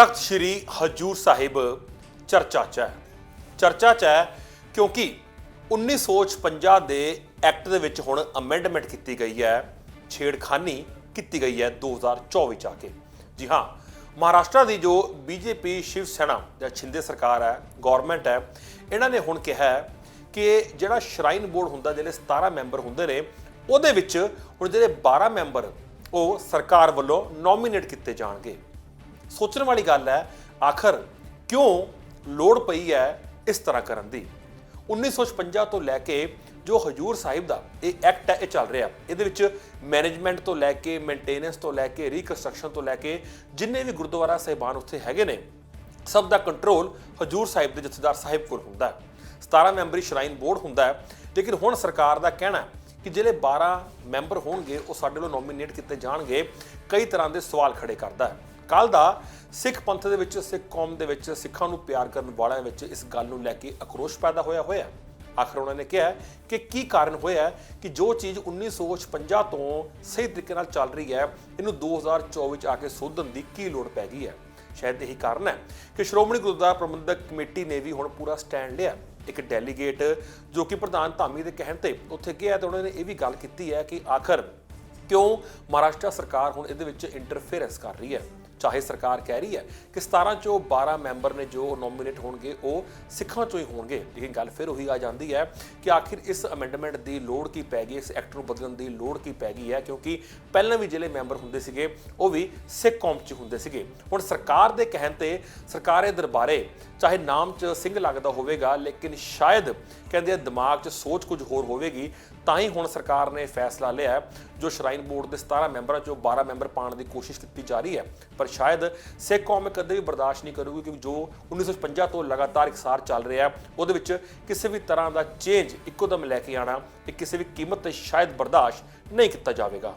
ਤਖਤ ਸ੍ਰੀ ਹਜੂਰ ਸਾਹਿਬ ਚਰਚਾ 'ਚ ਹੈ। ਚਰਚਾ 'ਚ ਹੈ ਕਿਉਂਕਿ 1956 ਦੇ ਐਕਟ ਦੇ ਵਿੱਚ ਹੁਣ ਅਮੈਂਡਮੈਂਟ ਕੀਤੀ ਗਈ ਹੈ, ਛੇੜਖਾਨੀ ਕੀਤੀ ਗਈ ਹੈ 2024 ਚ ਆ ਕੇ। ਜੀ ਹਾਂ, ਮਹਾਰਾਸ਼ਟਰ ਦੀ ਜੋ ਬੀਜੇਪੀ ਸ਼ਿਵ ਸੈਨਾ ਜਾਂ ਛਿੰਦੇ ਸਰਕਾਰ ਹੈ ਗਵਰਨਮੈਂਟ ਹੈ, ਇਹਨਾਂ ਨੇ ਹੁਣ ਕਿਹਾ ਕਿ ਜਿਹੜਾ ਸ਼ਰਾਈਨ ਬੋਰਡ ਹੁੰਦਾ, ਜਿਹੜੇ 17 ਮੈਂਬਰ ਹੁੰਦੇ ਨੇ, ਉਹਦੇ ਵਿੱਚ ਹੁਣ ਜਿਹੜੇ 12 ਮੈਂਬਰ ਉਹ ਸਰਕਾਰ ਵੱਲੋਂ ਨੋਮੀਨੇਟ ਕੀਤੇ ਜਾਣਗੇ। ਸੋਚਣ ਵਾਲੀ ਗੱਲ ਹੈ, ਆਖਰ ਕਿਉਂ ਲੋੜ ਪਈ ਹੈ ਇਸ ਤਰ੍ਹਾਂ ਕਰਨ ਦੀ? 1956 ਤੋਂ ਲੈ ਕੇ ਜੋ ਹਜੂਰ ਸਾਹਿਬ ਦਾ ਇਹ ਐਕਟ ਹੈ, ਇਹ ਚੱਲ ਰਿਹਾ। ਇਹਦੇ ਵਿੱਚ ਮੈਨੇਜਮੈਂਟ ਤੋਂ ਲੈ ਕੇ ਮੇਨਟੇਨੈਂਸ ਤੋਂ ਲੈ ਕੇ ਰੀਕਨਸਟਰਕਸ਼ਨ ਤੋਂ ਲੈ ਕੇ ਜਿੰਨੇ ਵੀ ਗੁਰਦੁਆਰਾ ਸਾਹਿਬਾਨ ਉੱਥੇ ਹੈਗੇ ਨੇ, ਸਭ ਦਾ ਕੰਟਰੋਲ ਹਜੂਰ ਸਾਹਿਬ ਦੇ ਜਥੇਦਾਰ ਸਾਹਿਬ ਕੋਲ ਹੁੰਦਾ ਹੈ। 17 ਮੈਂਬਰੀ ਸ਼ਰਾਈਨ ਬੋਰਡ ਹੁੰਦਾ ਹੈ। ਲੇਕਿਨ ਹੁਣ ਸਰਕਾਰ ਦਾ ਕਹਿਣਾ ਕਿ ਜਿਹੜੇ 12 ਮੈਂਬਰ ਹੋਣਗੇ, ਉਹ ਸਾਡੇ ਵੱਲੋਂ ਨੋਮੀਨੇਟ ਕੀਤੇ ਜਾਣਗੇ, ਕਈ ਤਰ੍ਹਾਂ ਦੇ ਸਵਾਲ ਖੜੇ ਕਰਦਾ ਹੈ। ਕੱਲ ਦਾ ਸਿੱਖ ਪੰਥ ਦੇ ਵਿੱਚ, ਸਿੱਖ ਕੌਮ ਦੇ ਵਿੱਚ, ਸਿੱਖਾਂ ਨੂੰ ਪਿਆਰ ਕਰਨ ਵਾਲਿਆਂ ਵਿੱਚ ਇਸ ਗੱਲ ਨੂੰ ਲੈ ਕੇ ਅਕਰੋਸ਼ ਪੈਦਾ ਹੋਇਆ ਹੋਇਆ ਆਖਰ ਉਹਨਾਂ ਨੇ ਕਿਹਾ ਕਿ ਕੀ ਕਾਰਨ ਹੋਇਆ ਕਿ ਜੋ ਚੀਜ਼ 1956 ਤੋਂ ਸਹੀ ਤਰੀਕੇ ਨਾਲ ਚੱਲ ਰਹੀ ਹੈ, ਇਹਨੂੰ 2024 ਚ ਆ ਕੇ ਸੋਧਣ ਦੀ ਕੀ ਲੋੜ ਪੈ ਗਈ ਹੈ? ਸ਼ਾਇਦ ਇਹੀ ਕਾਰਨ ਹੈ ਕਿ ਸ਼੍ਰੋਮਣੀ ਗੁਰਦੁਆਰਾ ਪ੍ਰਬੰਧਕ ਕਮੇਟੀ ਨੇ ਵੀ ਹੁਣ ਪੂਰਾ ਸਟੈਂਡ ਲਿਆ ਇੱਕ ਡੈਲੀਗੇਟ ਜੋ ਕਿ ਪ੍ਰਧਾਨ ਧਾਮੀ ਦੇ ਕਹਿਣ ਤੇ ਉੱਥੇ ਗਿਆ ਤੇ ਉਹਨਾਂ ਨੇ ਇਹ ਵੀ ਗੱਲ ਕੀਤੀ ਹੈ ਕਿ ਆਖਰ ਕਿਉਂ ਮਹਾਰਾਸ਼ਟਰ ਸਰਕਾਰ ਹੁਣ ਇਹਦੇ ਵਿੱਚ ਇੰਟਰਫੇਰੈਂਸ ਕਰ ਰਹੀ ਹੈ? ਚਾਹੇ ਸਰਕਾਰ ਕਹਿ ਰਹੀ ਹੈ ਕਿ 17 ਚੋਂ 12 ਮੈਂਬਰ ਨੇ ਜੋ ਨੋਮੀਨੇਟ ਹੋਣਗੇ, ਉਹ ਸਿੱਖਾਂ ਚੋਂ ਹੀ ਹੋਣਗੇ। ਲੇਕਿਨ ਗੱਲ ਫਿਰ ਉਹੀ ਆ ਜਾਂਦੀ ਹੈ ਕਿ ਆਖਿਰ ਇਸ ਅਮੈਂਡਮੈਂਟ ਦੀ ਲੋੜ ਕੀ ਪੈ ਗਈ, ਇਸ ਐਕਟ ਨੂੰ ਬਦਲਣ ਦੀ ਲੋੜ ਕੀ ਪੈ ਗਈ ਹੈ? ਕਿਉਂਕਿ ਪਹਿਲਾਂ ਵੀ ਜਿਹੜੇ ਮੈਂਬਰ ਹੁੰਦੇ ਸੀਗੇ, ਉਹ ਵੀ ਸਿੱਖ ਕੌਮ 'ਚ ਹੁੰਦੇ ਸੀਗੇ। ਹੁਣ ਸਰਕਾਰ ਦੇ ਕਹਿਣ ਤੇ ਸਰਕਾਰੇ ਦਰਬਾਰੇ, ਚਾਹੇ ਨਾਮ 'ਚ ਸਿੰਘ ਲੱਗਦਾ ਹੋਵੇਗਾ, ਲੇਕਿਨ ਸ਼ਾਇਦ ਕਹਿੰਦੇ ਆ ਦਿਮਾਗ 'ਚ ਸੋਚ ਕੁਝ ਹੋਰ ਹੋਵੇਗੀ, ਤਾਂ ਹੀ ਹੁਣ ਸਰਕਾਰ ਨੇ ਫੈਸਲਾ ਲਿਆ ਜੋ ਸ਼ਰਾਈਨ ਬੋਰਡ ਦੇ 17 ਮੈਂਬਰਾਂ 'ਚੋਂ 12 ਮੈਂਬਰ ਪਾਉਣ ਦੀ ਕੋਸ਼ਿਸ਼ ਕੀਤੀ ਜਾ ਰਹੀ ਹੈ। ਪਰ ਸ਼ਾਇਦ ਸਿੱਖ ਕੌਮ ਇਹ ਕਦੇ ਵੀ ਬਰਦਾਸ਼ਤ ਨਹੀਂ ਕਰੂਗੀ ਕਿਉਂਕਿ ਜੋ 1956 ਤੋਂ ਲਗਾਤਾਰ ਇਕਸਾਰ ਚੱਲ ਰਿਹਾ ਹੈ, ਉਹਦੇ ਵਿੱਚ ਕਿਸੇ ਵੀ ਤਰ੍ਹਾਂ ਦਾ ਚੇਂਜ ਇੱਕੋ ਦਮ ਲੈ ਕੇ ਆਣਾ ਇਹ ਕਿਸੇ ਵੀ ਕੀਮਤ ਤੇ ਸ਼ਾਇਦ ਬਰਦਾਸ਼ਤ ਨਹੀਂ ਕੀਤਾ ਜਾਵੇਗਾ।